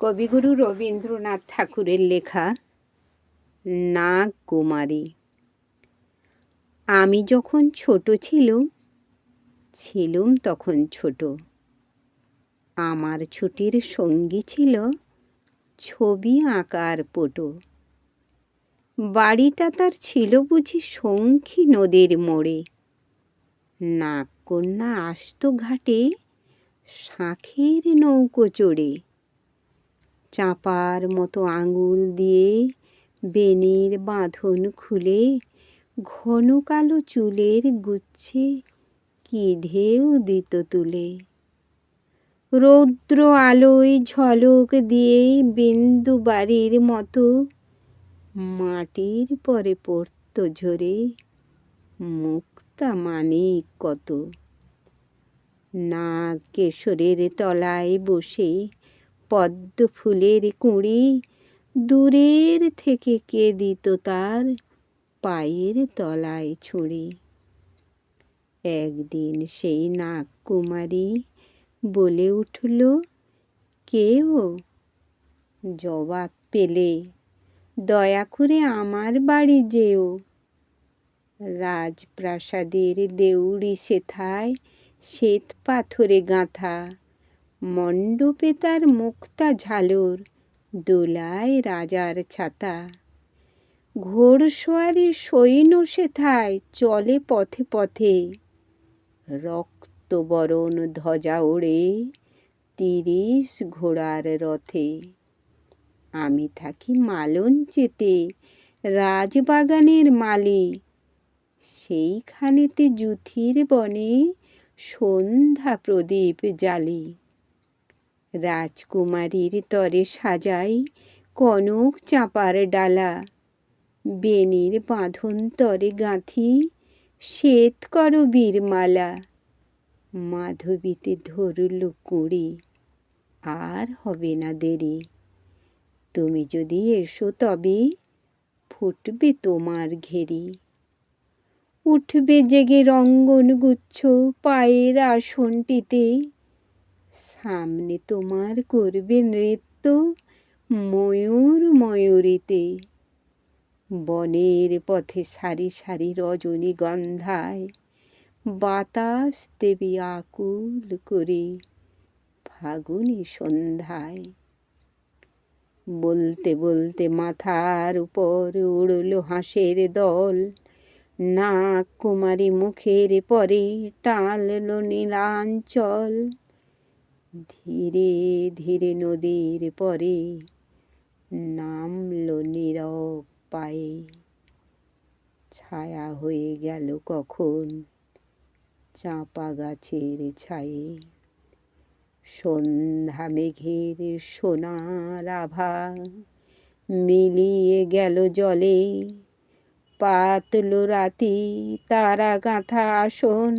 কবিগুরু রবীন্দ্রনাথ ঠাকুরের লেখা নাগ কুমারী, আমি যখন ছোট ছিলুম ছিলুম তখন ছোট। আমার ছুটির সঙ্গী ছিল ছবি আঁকার পটো। বাড়িটা তার ছিল বুঝি শঙ্খী নদীর মোড়ে। নাগকন্যা আসতো ঘাটে শাঁখের নৌকো চড়ে। চাপার মতো আঙুল দিয়ে বেনির বাঁধন খুলে, ঘন কালো চুলের গুচ্ছে কি ঢেউ দিত তুলে। রৌদ্র আলোয় ঝলক দিয়ে বিন্দু বাড়ির মতো মাটির পরে পড়ত ঝরে, মুক্তা মানে কত। নাগ কেশরের তলায় বসে পদ্ম ফুলের কুঁড়ি, দূরের থেকে কে দিত তার পায়ের তলায় ছুঁড়ি। একদিন সেই নাগ কুমারী বলে উঠল কেউ জবাব পেলে, দয়া করে আমার বাড়ি যেও। রাজপ্রাসাদের দেউড়ি সেথায় শ্বেত পাথরে গাঁথা। মণ্ডপে তার মুক্তা ঝালর দোলায় রাজার ছাতা। ঘোড়সোয়ারি সৈন্য সেথায় চলে পথে পথে। রক্তবরণ ধ্বজা ওড়ে তিরিশ ঘোড়ার রথে। আমি থাকি মালঞ্চেতে রাজবাগানের মালি সেইখানেতে জুথির বনে সন্ধ্যা প্রদীপ জ্বালি। রাজকুমারীর তরে সাজাই কনক চাঁপার ডালা। বেনির বাঁধন তরে গাঁথি, শ্বেত কর বীরমালা। মাধবীতে ধরল কুড়ি, আর হবে না দেরি। তুমি যদি এসো তবে ফুটবে তোমার ঘেরি। উঠবে জেগে রঙ্গন গুচ্ছ পায়ের আসনটিতে সামনে তোমার করবে নৃত্য ময়ূর ময়ূরীতে। বনের পথে সারি সারি রজনীগন্ধায় বাতাস দেবী আকুল করে ফাগুনি সন্ধ্যায়। বলতে বলতে মাথার উপর উড়ল হাঁসের দল, নাক কুমারী মুখের পরে টানল নীলাঞ্চল। ধীরে ধীরে নদীর পরে নামল নীরব পায়ে। ছায়া হয়ে গেল কখন? চাঁপা গাছের ছায়ে। সন্ধ্যা মেঘের সোনার আভা মিলিয়ে গেল জলে। পাতল রাতি তারা গাঁথা আসন